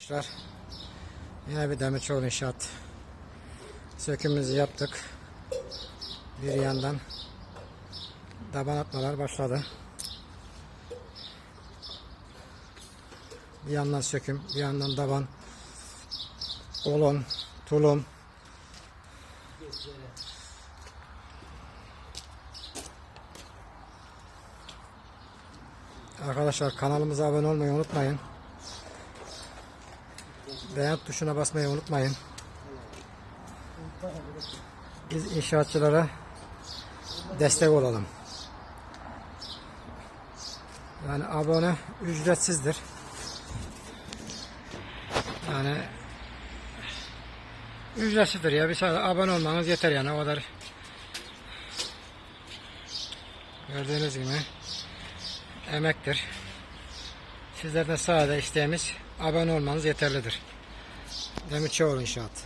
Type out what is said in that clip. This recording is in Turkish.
Arkadaşlar yine bir Demirçoğlu inşaat sökümümüzü yaptık. Bir yandan taban atmalar başladı. Bir yandan söküm, bir yandan taban, kolon, tulum. Arkadaşlar kanalımıza abone olmayı unutmayın. Beğen tuşuna basmayı unutmayın. Biz inşaatçılara destek olalım. Yani abone ücretsizdir. Yani ücretsizdir ya bir sadece abone olmanız yeter yani o kadar. Gördüğünüz gibi emektir. Sizlerden sadece isteğimiz abone olmanız yeterlidir. Demirçioğlu İnşaat.